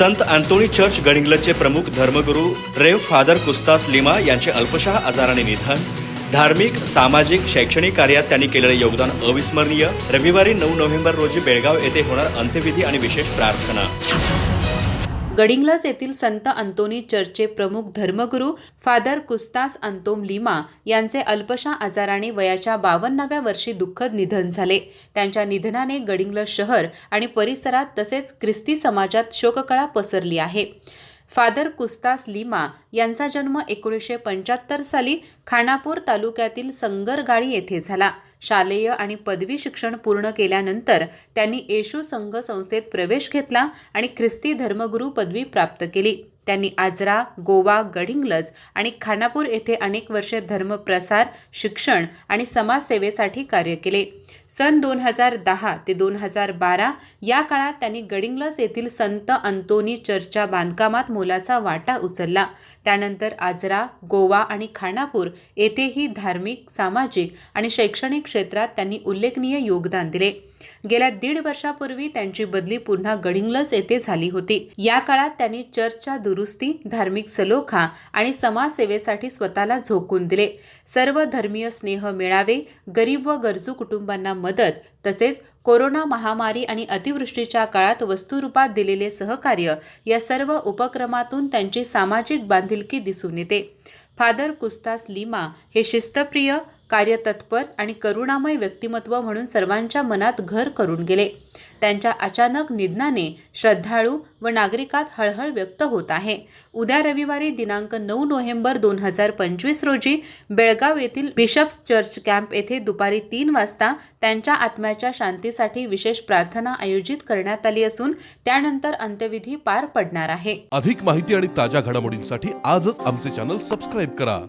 संत Antonie church गडिंग्लजचे प्रमुख धर्मगुरू रेव father कुस्तास lima यांचे अल्पशः आजाराने निधन. धार्मिक सामाजिक शैक्षणिक कार्यात त्यांनी केलेले योगदान अविस्मरणीय. रविवारी नऊ नोव्हेंबर रोजी बेळगाव येथे होणार अंत्यविधी आणि विशेष प्रार्थना. गडिंग्लस येथील संत अंतोनी चर्चचे प्रमुख धर्मगुरू फादर कुस्तास अंतोम लिमा यांचे अल्पशा आजाराने वयाच्या बावन्नाव्या वर्षी दुःखद निधन झाले. त्यांच्या निधनाने गडिंग्लज शहर आणि परिसरात तसेच ख्रिस्ती समाजात शोककळा पसरली आहे. फादर कुस्तास लिमा यांचा जन्म एकोणीसशे पंच्याहत्तर साली खानापूर तालुक्यातील संगरगाळी येथे झाला. शालेय आणि पदवी शिक्षण पूर्ण केल्यानंतर त्यांनी येशू संघ संस्थेत प्रवेश घेतला आणि ख्रिस्ती धर्मगुरू पदवी प्राप्त केली. त्यांनी आजरा गोवा गडिंग्लज आणि खानापूर येथे अनेक वर्षे धर्मप्रसार शिक्षण आणि समाजसेवेसाठी कार्य केले. सन दोन हजार दहा ते दोन हजार बारा या काळात त्यांनी गडिंग्लस येथील संत अंतोनी चर्चच्या बांधकामात मोलाचा वाटा उचलला. त्यानंतर आजरा गोवा आणि खानापूर येथेही धार्मिक सामाजिक आणि शैक्षणिक क्षेत्रात त्यांनी उल्लेखनीय योगदान दिले. गेल्या दीड वर्षापूर्वी त्यांची बदली पुन्हा गडिंग्लज येथे झाली होती. या काळात त्यांनी चर्चच्या दुरुस्ती धार्मिक सलोखा आणि समाजसेवेसाठी स्वतःला झोकून दिले. सर्व धर्मीय स्नेह मेळावे गरीब व गरजू कुटुंबांना मदत तसेच कोरोना महामारी आणि अतिवृष्टीच्या काळात वस्तुरूपात दिलेले सहकार्य या सर्व उपक्रमातून त्यांची सामाजिक बांधिलकी दिसून येते. फादर कुस्तास लिमा हे शिस्तप्रिय कार्यतत्पर आणि करुणामय व्यक्तिमत्व म्हणून सर्वांच्या मनात घर करून गेले. त्यांच्या अचानक निधनाने श्रद्धाळू व नागरिकात हळहळ व्यक्त होत आहे. उद्या रविवारी दिनांक नऊ नोव्हेंबर दोन हजार पंचवीस रोजी बेळगाव येथील बिशप्स चर्च कॅम्प येथे दुपारी तीन वाजता त्यांच्या आत्म्याच्या शांतीसाठी विशेष प्रार्थना आयोजित करण्यात आली असून त्यानंतर अंत्यविधी पार पडणार आहे. अधिक माहिती आणि ताज्या घडामोडींसाठी आजच आमचे चॅनल सबस्क्राईब करा.